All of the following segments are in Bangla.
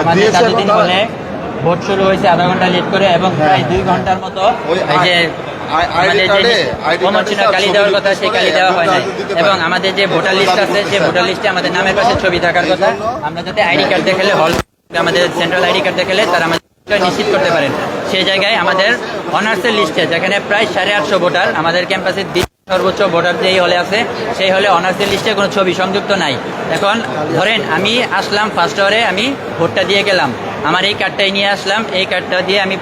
আমাদের দিয়েছে এবং বলে ভোট শুরু হয়েছে আধা ঘণ্টা লেট করে এবং হ্যাঁ। প্রায় দুই ঘণ্টার মতো এই যে কালি দেওয়ার কথা সেই কালি দেওয়া হয় নাই। এবং আমাদের যে ভোটার লিস্ট আছে সেই ভোটার লিস্টে আমাদের নামের পাশে ছবি থাকার কথা। আমরা যাতে আইডি কার্ড দেখালে হল আমাদের সেন্ট্রাল আইডি কার্ড দেখালে তারা আমাদের নিশ্চিত করতে পারেন। সেই জায়গায় আমাদের অনার্সের লিস্টে যেখানে প্রায় সাড়ে আটশো ভোটার আমাদের ক্যাম্পাসের সর্বোচ্চ ভোটার যেই হলে আছে, সেই হলে অনার্সের লিস্টে কোনো ছবি সংযুক্ত নাই। এখন ধরেন আমি আসলাম ফার্স্ট আওয়ারে আমি ভোটটা দিয়ে গেলাম। আমার এই কার্ডটাই নিয়ে আসলাম, এই কার্ডটা দিয়ে আমি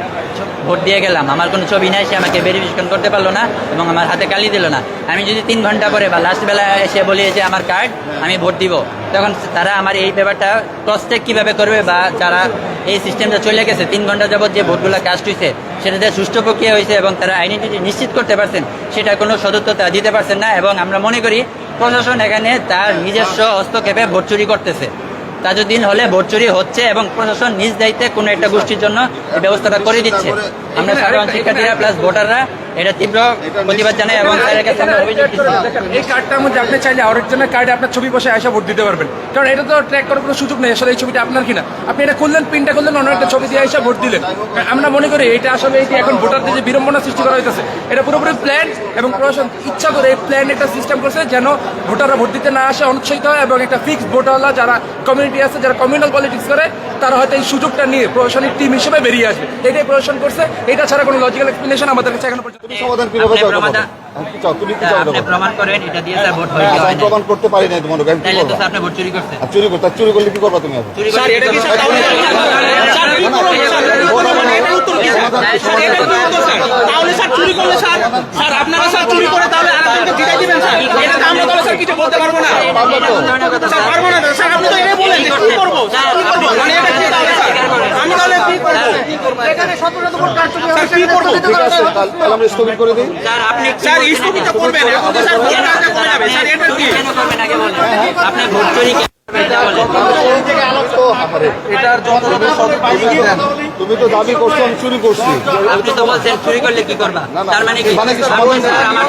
ভোট দিয়ে গেলাম। আমার কোনো ছবি নাই, সে আমাকে ভেরিফিকেশন করতে পারল না এবং আমার হাতে কালি দিল না। আমি যদি তিন ঘণ্টা পরে বা লাস্ট বেলা এসে বলি যে আমার কার্ড আমি ভোট দিব। তখন তারা আমার এই ব্যাপারটা ক্রস চেক কীভাবে করবে বা যারা এই সিস্টেমটা চলে গেছে, তিন ঘণ্টা যাবত যে ভোটগুলো কাস্ট হয়েছে সেটাতে সুষ্ঠু প্রক্রিয়া হয়েছে এবং তারা আইডেন্টিটি নিশ্চিত করতে পারছেন সেটা কোনো সদুত্বতা দিতে পারছেন না এবং আমরা মনে করি প্রশাসন এখানে তার নিজস্ব হস্তক্ষেপে ভোট চুরি করতেছে। তাজউদ্দিন হলে ভোট চুরি হচ্ছে এবং প্রশাসন নিজ দায়িত্বে কোনো একটা গোষ্ঠীর জন্য ব্যবস্থাটা করে দিচ্ছে। আমরা সাধারণ শিক্ষার্থীরা প্লাস ভোটাররা এটা তীব্র প্রতিবাদ জানাই এবং স্যারের কাছে আমরা অভিযোগ। এই কার্ডটার মধ্যে আপনি চাইলে আরেকজনের কার্ডে আপনার ছবি বসে আসা ভোট দিতে পারবেন। কারণ এটা তো ট্র্যাক করার কোনো সুযোগ নেই, আসলে এই ছবিটা আপনার কিনা? আপনি এটা খুললেন প্রিন্টটা করলেন অন্য একটা ছবি দিয়ে এসে ভোট দিলেন। আমরা মনে করি এটা আসলে এটি এখন ভোটারদের যে বিড়ম্বনা সৃষ্টি করা হইতেছে, এটা পুরোপুরি প্ল্যান এবং প্রশাসন ইচ্ছা করে এই প্ল্যান একটা সিস্টেম করছে যেন ভোটাররা ভোট দিতে না আসে, অনুৎসাহিত হয় এবং একটা ফিক্সড ভোটাররা যারা কমিউনিটি আছে, যারা কমিউনাল পলিটিক্স করে, তারা হয়তো এই সুযোগটা নিয়ে প্রশাসনিক টিম হিসেবে বেরিয়ে আসবে। এটাই প্রশাসন করছে, এটা ছাড়া কোনো লজিক্যাল এক্সপ্লেনেশন আমাদের কাছে এখনও পর্যন্ত তুমি সমাধান কীভাবে চাও প্রমাণ- কি চাও? তুমি কি চাও এটা? প্রমাণ করেন এটা দিয়ে স্যার ভোট হ্যাঁ, হয়েছে আমি প্রমাণ করতে পারি নাই তোমার আমি কি তাইলে তো স্যার আপনি ভোট চুরি করছেন। চুরি করতে চুরি করলে কি করবা তুমি এখন চুরি করে কি করবেন? তাহলে স্যার চুরি করলে স্যার স্যার আপনারা স্যার চুরি করে তাহলে আরেকজনকে জিতাই দিবেন স্যার। এটা তো আমরা তাহলে স্যার কিছু বলতে পারব না। স্যার পারব না স্যার আপনি তো এটাই বলেন কি করব? স্যার কি করব? মানে এটা কি তাহলে স্যার? আমি তাহলে কি করব? স্যার কি করব? ঠিক আছে তাহলে তাহলে আমরা স্থগিত করে দিই। স্যার আপনি কি স্যার বলছেন? স্থগিত করবেন। এখন তো স্যার ভোট না কমে যাবে স্যার এটা চুরি কি কেন করবেন আগে বলেন। আপনি ভোট চুরি কেন করবেন? এটা বলেন। তো আরে, তুমি তো দাবি করছ আমি চুরি করছি। আপনি তো বলছেন চুরি করলে কি করবা? তার মানে কি? মানে আমার